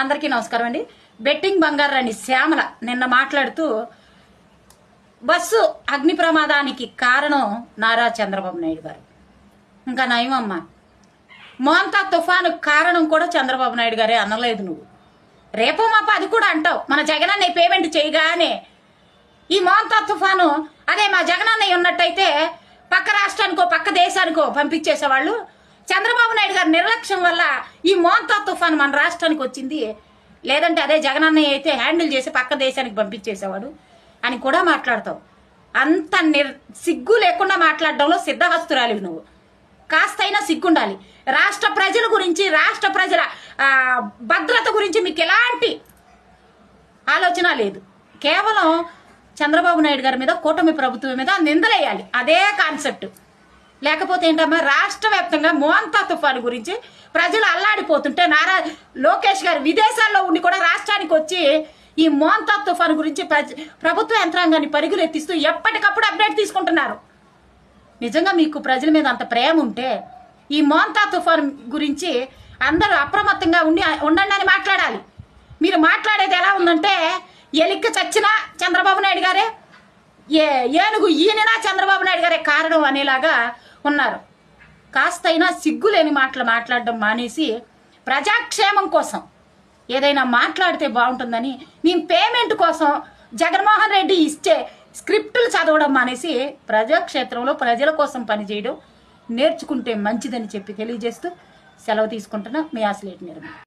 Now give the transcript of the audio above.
అందరికీ నమస్కారం అండి. బెట్టింగ్ బంగారాన్ని శ్యామల నిన్న మాట్లాడుతూ బస్సు అగ్ని ప్రమాదానికి కారణం నారా చంద్రబాబు నాయుడు గారు. ఇంకా నయమమ్మ మోంతా తుఫాను కారణం కూడా చంద్రబాబు నాయుడు గారే అనలేదు నువ్వు. రేపో మాప అది కూడా అంటావు. మన జగనన్న పేమెంట్ చేయగానే ఈ మోంతా తుఫాను అదే మా జగనన్నయ్య ఉన్నట్టయితే పక్క రాష్ట్రానికో పక్క దేశానికో పంపించేసేవాళ్ళు చంద్రబాబు నాయుడు గారి నిర్లక్ష్యం వల్ల ఈ మోంతా తుఫాన్ మన రాష్ట్రానికి వచ్చింది. లేదంటే అదే జగనన్నయ్య అయితే హ్యాండిల్ చేసి పక్క దేశానికి పంపించేసేవాడు అని కూడా మాట్లాడతావు. అంత నిర్ సిగ్గు లేకుండా మాట్లాడడంలో సిద్ధహస్తురాలి నువ్వు. కాస్తైనా సిగ్గుండాలి. రాష్ట్ర ప్రజల గురించి రాష్ట్ర ప్రజల భద్రత గురించి మీకు ఎలాంటి ఆలోచన లేదు. కేవలం చంద్రబాబు నాయుడు గారి మీద కూటమి ప్రభుత్వం మీద నిందలేయాలి. అదే కాన్సెప్ట్. లేకపోతే ఏంటమ్మా రాష్ట్ర వ్యాప్తంగా మోంతా తుఫాను గురించి ప్రజలు అల్లాడిపోతుంటే నారా లోకేష్ గారు విదేశాల్లో ఉండి కూడా రాష్ట్రానికి వచ్చి ఈ మోంతా తుఫాను గురించి ప్రజ- ప్రభుత్వ యంత్రాంగాన్ని పరుగులు ఎత్తిస్తూ ఎప్పటికప్పుడు అప్డేట్ తీసుకుంటున్నారు. నిజంగా మీకు ప్రజల మీద అంత ప్రేమ ఉంటే ఈ మోంతా తుఫాన్ గురించి అందరూ అప్రమత్తంగా ఉండి ఉండండి అని మాట్లాడాలి. మీరు మాట్లాడేది ఎలా ఉందంటే ఎలిక్క చచ్చినా చంద్రబాబు నాయుడు గారే ఏ ఏనుగు ఈయననా చంద్రబాబు నాయుడు గారే కారణం అనేలాగా ఉన్నారు. కాస్తైనా సిగ్గులేని మాటలు మాట్లాడడం మానేసి ప్రజాక్షేమం కోసం ఏదైనా మాట్లాడితే బాగుంటుందని నేను పేమెంట్ కోసం జగన్మోహన్ రెడ్డి ఇచ్చే స్క్రిప్టులు చదవడం మానేసి ప్రజాక్షేత్రంలో ప్రజల కోసం పనిచేయడం నేర్చుకుంటే మంచిదని చెప్పి తెలియజేస్తూ సెలవు తీసుకుంటున్నా. మీ ఆశలేటి నిర్మాణం